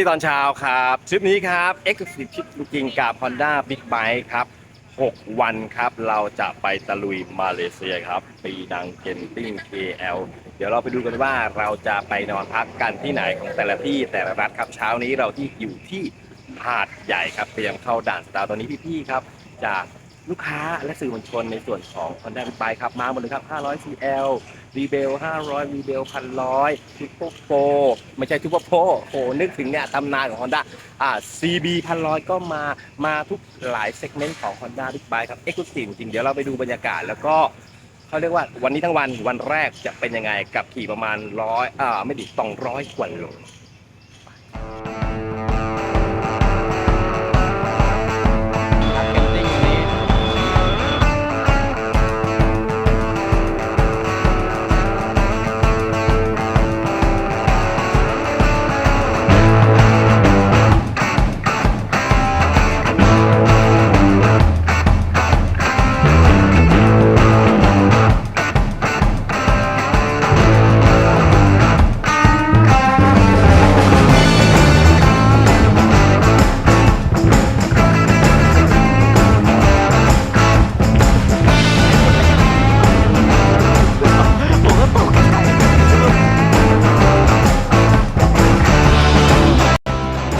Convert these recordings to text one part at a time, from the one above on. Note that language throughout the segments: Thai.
ดีตอนเช้าครับทริปนี้ครับ e x c l u s i v e ทริปจริงกับ Honda Big Bike ครับ 6 วันครับ เราจะไปตะลุยมาเลเซียครับ ปีนังเกนติ้ง KL เดี๋ยวเราไปดูกันว่าเราจะไปนอนพักกันที่ไหนของแต่ละที่แต่ละรัฐครับเช้านี้เราที่อยู่ที่หาดใหญ่ครับเตรียมเข้าด่านสตาร์ตอนนี้พี่ๆครับ จาก ลูกค้าและสื่อมวลชนในส่วนของ Honda Big Bike ครับมาหมดเลยครับ 500 CL รีเบล500รีเบลพันร้อยทุปเปโปไม่ใช่ทุปเปโปโอ้นึกถึงเนี่ยตำนานของ Honda อ่า CB พันร้อยก็มามาทุกหลายเซกเมนต์ของ Honda Big Bike ครับ e x c l u s i v e จริง เดี๋ยวเราไปดูบรรยากาศแล้วก็เขาเรียกว่าวันนี้ทั้งวันวันแรกจะเป็นยังไงกับขี่ประมาณร้อยอ่าไม่ดิสองร้อยกว่าโล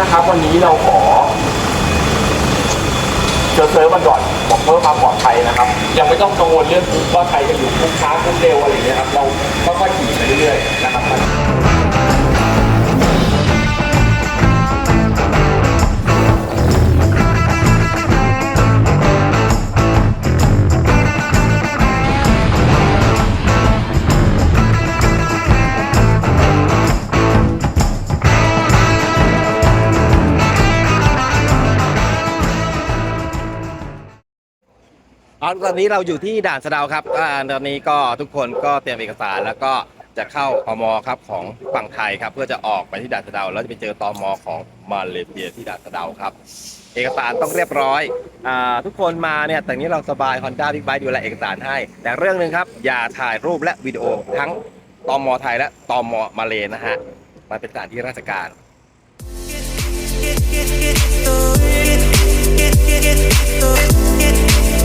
นะครับ วันนี้เราขอเจอเซิร์ฟมันก่อนบอกเพื่อความปลอดภัยนะครับ ยังไม่ต้องกังวลเรื่องว่าใครจะอยู่คุ้มค้าคุ้มเร็วอะไรอย่างเงี้ยครับเรา เอาตอนนี้เราอยู่ที่ด่านสะเดาครับอ่าตอนนี้ก็ทุกคนก็เตรียมเอกสารแล้วก็จะเข้าอมครับของฝั่งไทยครับ เพื่อจะออกไปที่ด่านสะเดาแล้วจะไปเจอตอมของมาเลเซียที่ด่านสะเดาครับ เอกสารต้องเรียบร้อยอาทุกคนมาเนี่ยแต่นี้เราสบาย Honda Big Bike ดูแลเอกสารให้ แต่เรื่องหนึ่งครับ อย่าถ่ายรูปและวิดีโอทั้งตอมไทยและตอมมาเลนะฮะมันเป็นสถานที่ราชการเ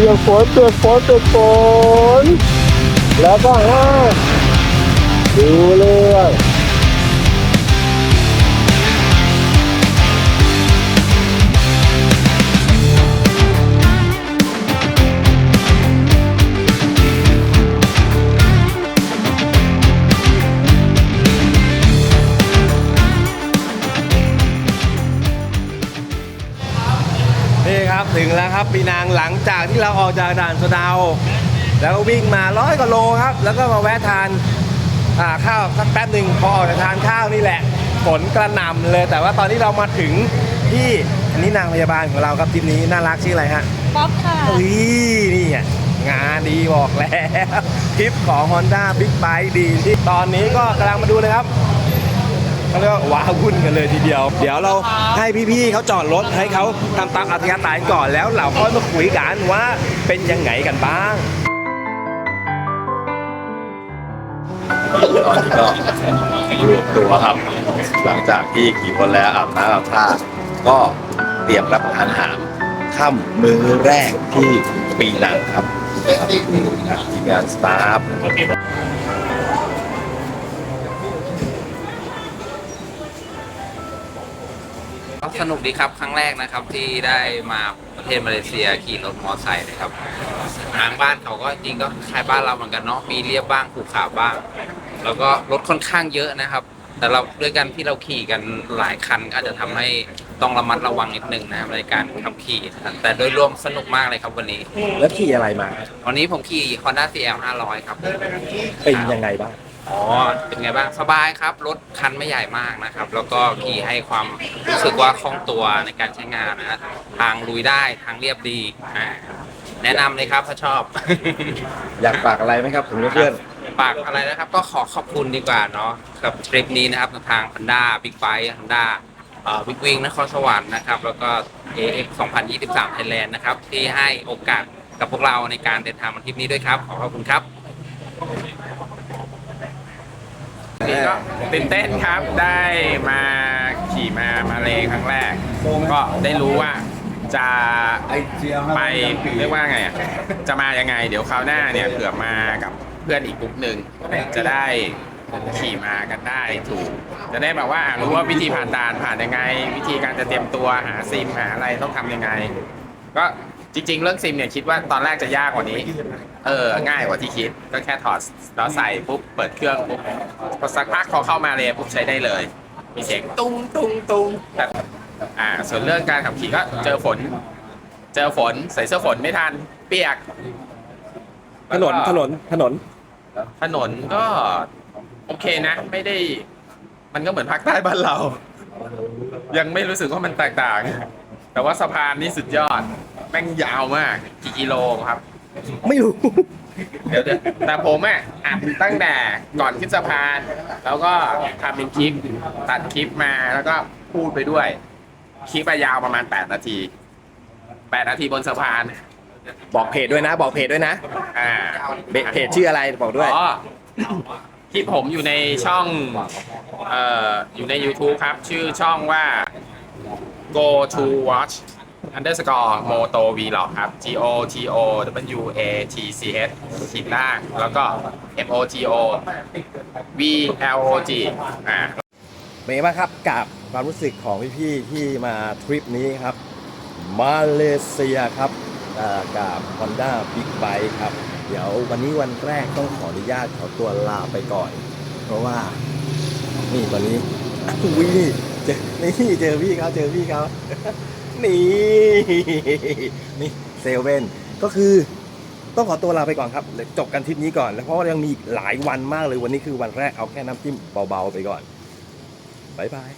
ปียกฝนเปียกฝนเปียกฝนแล้วก็ห้าดูเรื่อง ปีนางหลังจากที่เราออกจากด่านสะเดาแล้วก็วิ่งมาร้อยกว่าโลครับ แล้วก็มาแวะทานอ่าข้าวสักแป๊บหนึ่งพอออกจากทานข้าวนี่แหละฝนกระหน่ำเลย แต่ว่าตอนนี้เรามาถึงที่อันนี้นางพยาบาลของเราครับทีมนี้น่ารักชื่ออะไรฮะป๊อปค่ะอุ้ยนี่ไงงานดีบอกแล้วคลิปของ Honda Big Bike ดีที่ตอนนี้ก็กำลังมาดูเลยครับ เขาเรียกว่าว้าวุ่นกันเลยทีเดียว เดี๋ยวเราให้พี่ๆเขาจอดรถให้เขาทำตามอัธยาศัยก่อนแล้วเราค่อยมาคุยกันว่าเป็นยังไงกันบ้างตอนนี้ก็รวมตัวครับ หลังจากที่ขี่คนแล้วอาบน้ำอาบท่าก็เตรียมรับประทานอาหารค่ำมื้อแรกที่ปีนังครับทีมงานสตาฟ สนุกดีครับครั้งแรกนะครับที่ได้มาประเทศมาเลเซียขี่รถมอเตอร์ไซค์นะครับทางบ้านเขาก็จริงก็คล้ายบ้านเราเหมือนกันเนาะมีเรียบบ้างขรุขระบ้าง แล้วก็รถค่อนข้างเยอะนะครับ แต่เราด้วยกันที่เราขี่กันหลายคันก็อาจจะทำให้ต้องระมัดระวังนิดนึงนะครับในการขับขี่นะครับแต่โดยรวมสนุกมากเลยครับวันนี้ แล้วขี่อะไรมา วันนี้ผมขี่ Honda CL 500 ครับ เป็นยังไงบ้าง อ๋อ เป็นไงบ้าง สบายครับ รถคันไม่ใหญ่มากนะครับ แล้วก็ขี่ให้ความรู้สึกว่าคล่องตัวในการใช้งานนะฮะทางลุยได้ ทางเรียบดี อ่า แนะนำเลยครับถ้าชอบ อยากฝากอะไรไหมครับถึงเพื่อนฝากอะไรนะครับ ก็ขอขอบคุณดีกว่าเนาะ กับทริปนี้นะครับ ทาง Honda Big Bike Honda เอ่อ Big Wing นครสวรรค์นะครับ แล้วก็ AX 2023 Thailand นะครับ ที่ให้โอกาสกับพวกเราในการเดินทางมาทริปนี้ด้วยครับ ขอขอบคุณครับ นี่ก็ตื่นเต้นครับได้มาขี่มามาเลครั้งแรก ก็ได้รู้ว่าจะไปเรียกว่าไงอะจะมายังไง เดี๋ยวคราวหน้าเนี่ยเผื่อมากับเพื่อนอีกกลุ่มหนึ่งจะได้ขี่มากันได้ถูก จะได้แบบว่ารู้ว่าวิธีผ่านด่านผ่านยังไง วิธีการจะเตรียมตัวหาซิมหาอะไรต้องทำยังไง ก็ จริง ๆ เรื่องซิมเนี่ยคิดว่าตอนแรกจะยากกว่านี้ เออ ง่ายกว่าที่คิด ก็แค่ถอดแล้วใส่ปุ๊บเปิดเครื่องปุ๊บพอสักพักพอเข้ามาเลยปุ๊บใช้ได้เลย มีเสียงตุ้งตุ้งตุ้งแต่อ่า ส่วนเรื่องการขับขี่ก็เจอฝน เจอฝนใส่เสื้อฝนไม่ทัน เปียกๆถนนถนนถนน ถนนก็ โอเคนะ ไม่ได้ มันก็เหมือนภาคใต้บ้านเรา ยังไม่รู้สึกว่ามันแตกต่าง แต่ว่าสะพานนี่สุดยอด แม่งยาวมากกี่กิโลครับ ไม่รู้ เดี๋ยวเดี๋ยวแต่ผมอะอัดตั้งแต่ก่อนขึ้นสะพาน แล้วก็ทำเป็นคลิปตัดคลิปมาแล้วก็พูดไปด้วย คลิปอะยาวประมาณ 8 นาที 8 นาทีบนสะพาน บอกเพจด้วยนะ บอกเพจด้วยนะอ่าเบเพจชื่ออะไรบอกด้วย อ๋อคลิปผมอยู่ในช่องเอ่ออยู่ใน YouTube ครับ ชื่อช่องว่า go to watch underscore moto vlog ครับ g o t o w a t c h ขีดล่าง แล้วก็ m o t o v l o g อ่าเป็นไงบ้างครับกับความรู้สึกของพี่ๆที่มาทริปนี้ครับ มาเลเซียครับกับ Honda Big Bike ครับ เดี๋ยววันนี้วันแรกต้องขออนุญาตขอตัวลาไปก่อน เพราะว่า นี่ตอนนี้อุ้ยเจอนี่เจอพี่เขาเจอพี่เขา นี่นี่เซเว่นก็คือต้องขอตัวลาไปก่อนครับจบกันทริปนี้ก่อนแล้วเพราะว่ายังมีหลายวันมากเลยวันนี้คือวันแรกเอาแค่น้ำจิ้มเบาๆไปก่อนบ๊ายบาย